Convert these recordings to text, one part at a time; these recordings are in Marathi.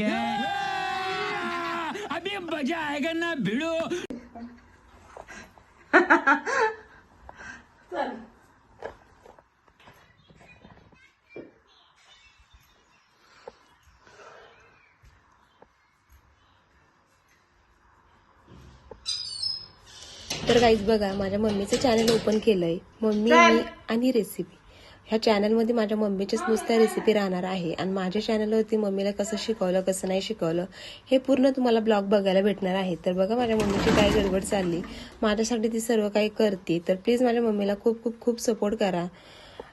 क्या अभी मजा आएगा ना भिड़ो तर गाईज बघा माझ्या मम्मीचं चॅनल ओपन केलंय. मम्मी आणि रेसिपी ह्या चॅनलमध्ये माझ्या मम्मीच्याच नुसत्या रेसिपी राहणार आहे. आणि माझ्या चॅनलवरती मम्मीला कसं शिकवलं कसं नाही शिकवलं हे पूर्ण तुम्हाला ब्लॉग बघायला भेटणार आहे. तर बघा माझ्या मम्मीची काय गडबड चालली. माझ्यासाठी ती सर्व काही करते. तर प्लीज माझ्या मम्मीला खूप खूप खूप सपोर्ट करा.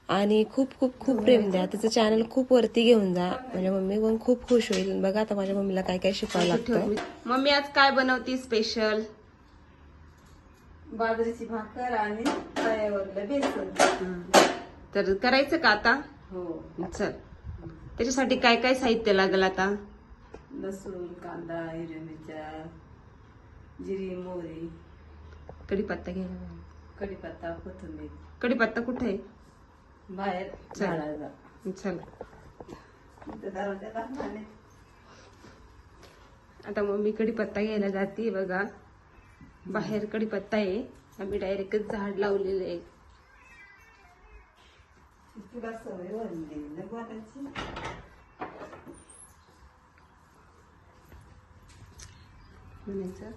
आणि खूप खूप खूप प्रेम द्या. तिचं चॅनल खूप वरती घेऊन जा. माझ्या मम्मी पण खूप खुश होईल. बघा आता माझ्या मम्मीला काय काय शिकावं लागतं. मम्मी आज काय बनवती स्पेशल बाजरीची भाकर आणि बेसन. तर करायचं का आता? हो. चल. त्याच्यासाठी काय काय साहित्य लागेल आता? लसूण कांदा हिरव्या मिरच्या जिरी मोहरी. कढीपत्ता घ्यायला कढीपत्ता कोथिंबीर. कढीपत्ता कुठे? आहे बाहेर चल. झाडाचा चल. इथं दरवाजा दाखवाने. आता मम्मी कढीपत्ता घ्यायला जाते बघा. बाहेर कढीपत्ता आहे. आम्ही डायरेक्टच झाड लावलेलं आहे. तुला सवय बनली ना बोलायची म्हणायचं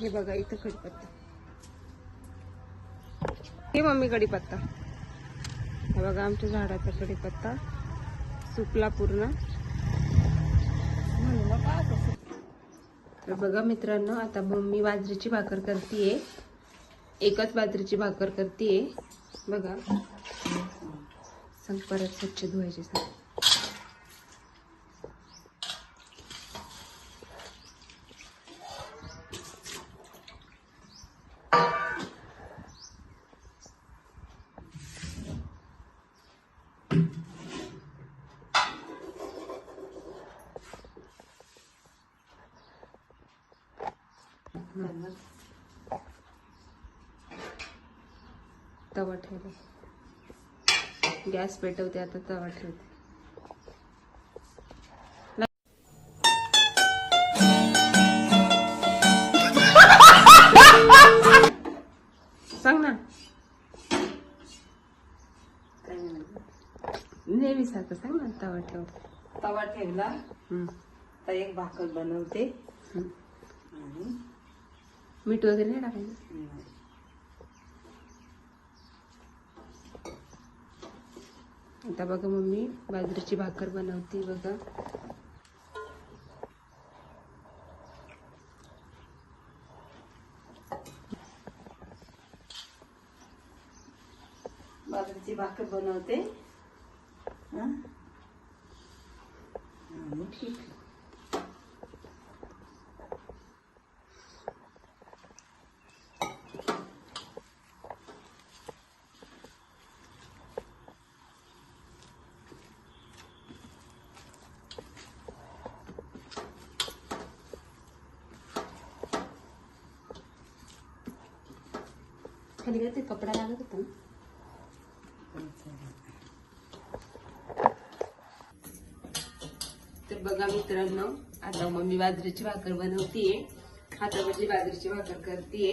हे बघा इथं कढीपत्ता हे मम्मी कढीपत्ता हे बघा आमच्या झाडाचा कढीपत्ता सुकला पूर्ण. तर बघा मित्रांनो आता मम्मी बाजरीची भाकर करतीये. एकच बाजरीची भाकर करतीये. बघा. सांग परत स्वच्छ धुवायचे सांग. तवा ठेवला गॅस पेटवते आता तवा ठेवते. सांग ना? नेहमी सारखं सांग ना तवा ठेवते तवा ठेवला. तर एक भाकर बनवते. आणि मीठ वगैरे नाही टाकायचं? आता बघा मम्मी बाजरीची भाकर बनवते बघा. बाजरीची भाकर बनवते. ठीक खाली ते कपडा लागत होता ना. तर बघा मित्रांनो आता मम्मी बाजरीची भाकर बनवतीये. हातावरची बाजरीची भाकर करतीये.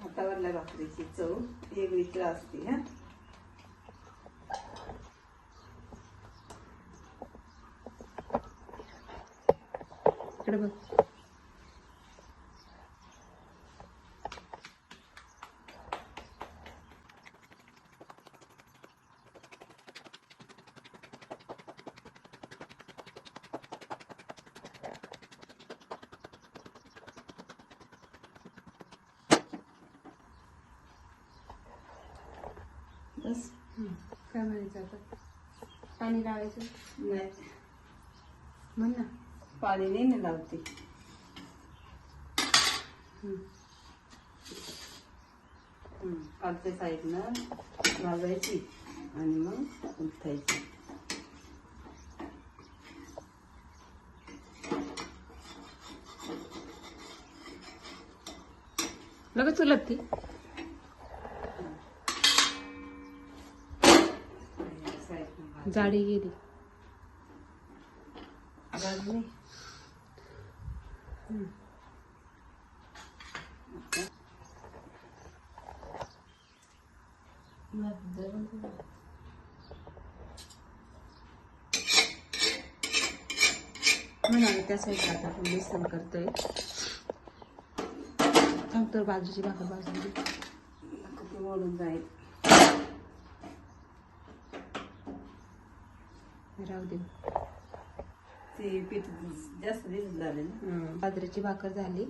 हातावरल्या भाकरीची चव वेगळीच असते हा. इकडे बघ. बस. काय म्हणायचं आता? पाणी लावायचं? नाही. म्हण ना. पाणी नाही ना लावते. हम्म. हं, खालच्या साईडनं भाजायची आणि मग उलटायची लगेच उलट जाडी गेली. त्या साईडला आता आपण बेसन करतोय. थांब तर बाजूची भाकर. किती मोडून जाईल. राहू ते पीठ जास्त दिवस झाले ना. बाजरीची भाकर झाली.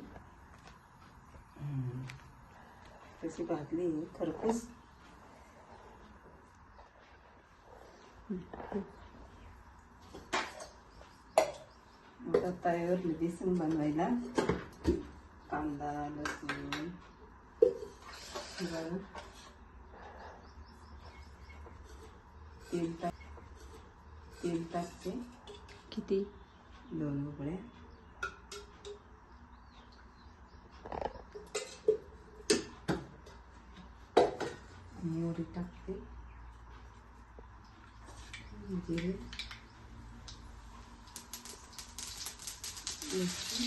तशी भाजली खरपूस. आता तव्यावर बेसन बनवायला. कांदा लसूण तेल तेल टाकते किती दोन उकळ्या मोहरी टाकते जिरे मिरची,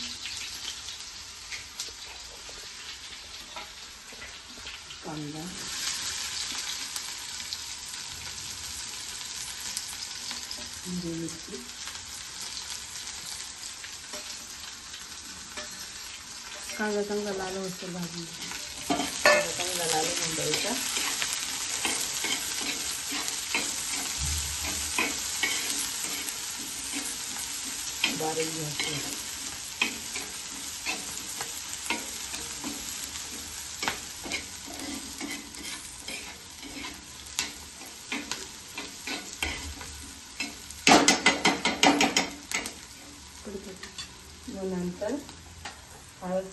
कांदा हिरवी मिरची कांदा चांगला लाल होतो भाजून चांगला लाल होऊन द्यायचा बारीक घ्यायचं.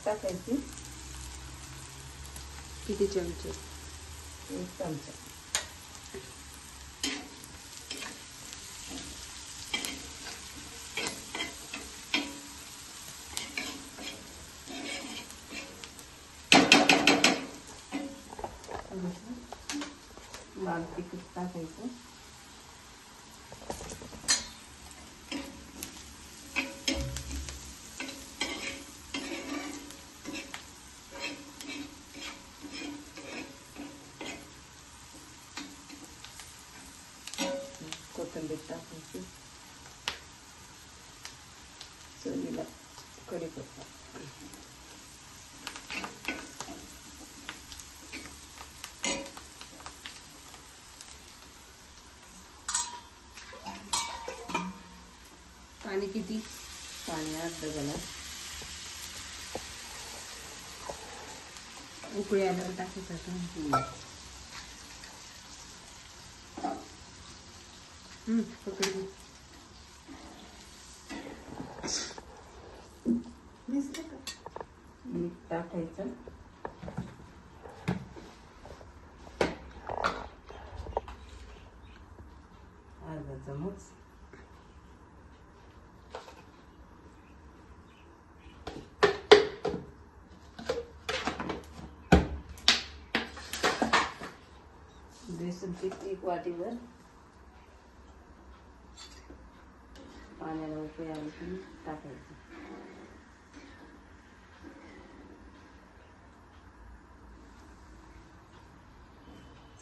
टाकायची. किती चमचे? एक चमचा. लाल तिखट टाकायचं. कोथिंबीर टाकायची चवीला कढीपत्ता पाणी किती? पाणी अर्धा ग्लास. उकळी आल्यावर टाकायचं आता. हं, पकड घे. मीठ टाकायचं अर्धा चमच बेसन पीठ एक वाटीवर पाण्याला उकळी आली की टाकायचं.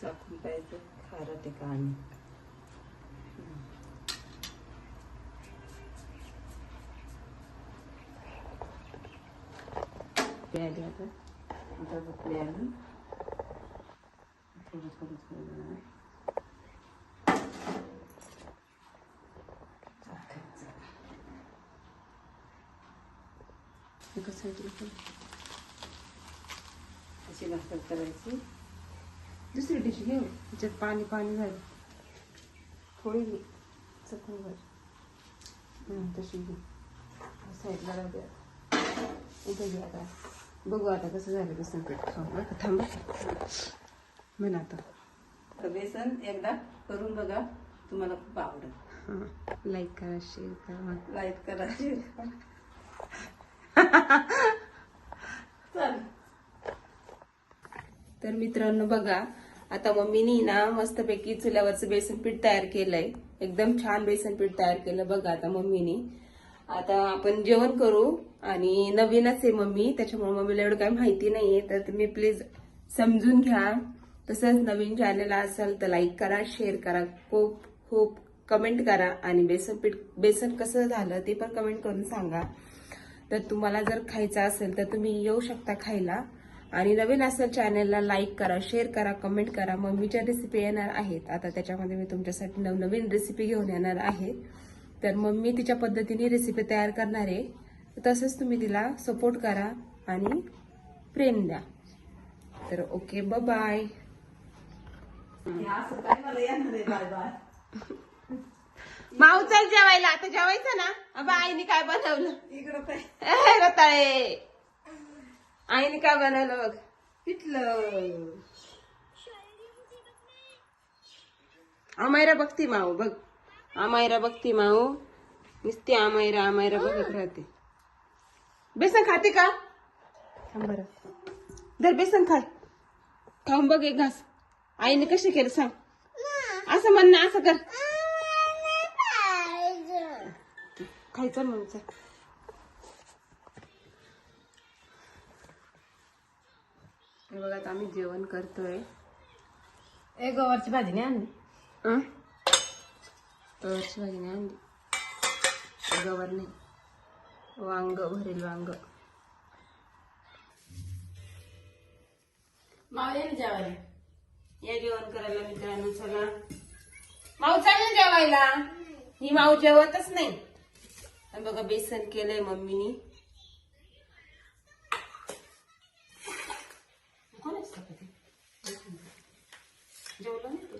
चाकून पाहिजे खारा टिका आणि प्यायली आता आता बसले थोडं थोडं थोडं टाकायचं. पण. अशी भाकर करायची. दुसरी डिश घेऊ? त्याच्यात पाणी पाणी झालं थोडी घे. चकून भर हं, तशी घे. साईडला राहू दे इथं घे आता. बघू आता कसं झालं बेसन पीठ खाऊ बरं का? थांब. म्हण आता. तर बेसन एकदा करून बघा. तुम्हाला खूप आवडेल. हां लाईक करा शेअर करा. लाईक करा चालेल तर मित्रांनो बघा आता मम्मीनी ना मस्तपैकी चुल्यावरचं बेसन पीठ तयार केलंय. एकदम छान बेसन पीठ तयार केलं बघा आता मम्मीनी. आता आपण जेवण करू आणि नवीनच आहे मम्मी त्याच्यामुळे मम्मीला एवढं काही माहिती नाहीये. तर तुम्ही प्लीज समजून घ्या. तसंच नवीन चॅनल असाल तर लाईक करा शेअर करा खूप खूप कमेंट करा आणि बेसन पीठ बेसन कसं झालं ते पण कमेंट करून सांगा. तर तुम्हाला जर खायचं असेल तर तुम्ही येऊ शकता खायला. आणि नवीन असेल चॅनलला लाईक करा शेअर करा कमेंट करा. मम्मीच्या रेसिपी येणार आहेत आता त्याच्यामध्ये मी तुमच्यासाठी नवनवीन रेसिपी घेऊन येणार आहे. तर मम्मी तिच्या पद्धतीने रेसिपी तयार करणार आहे. तसंच तुम्ही तिला सपोर्ट करा आणि प्रेम द्या. तर ओके बाय बाय बाय माऊ चल जेवायला. आता जेवायचं ना? अबा आईने काय बनवलं? इकडं काय रताळे. आईने काय बनवलं बघ? पिठलं. आमायरा बघती माऊ बघ. आमायरा बघती माऊ. नुसती आमायरा आमायरा बघत राहते. बेसन खाते का? थांब बरं. धर बेसन खाय. खाऊन बघ एक घास. आईने कशी केलं सांग. असं म्हण ना असं कर. खायचं हे बघा आता आम्ही जेवण करतोय. ए गवारची भाजी नाही आणली? गवारची भाजी नाही आणली. गवार नाही. वांग भरेल वांग. मावले ना जेवायला. या जेवण करायला मित्रांनो सगळं माऊ चालेल जेवायला. ही माऊ जेवतच नाही. आणि बघा बेसन केलंय मम्मीनी कोण असतं का ते? जेवलं नाही ते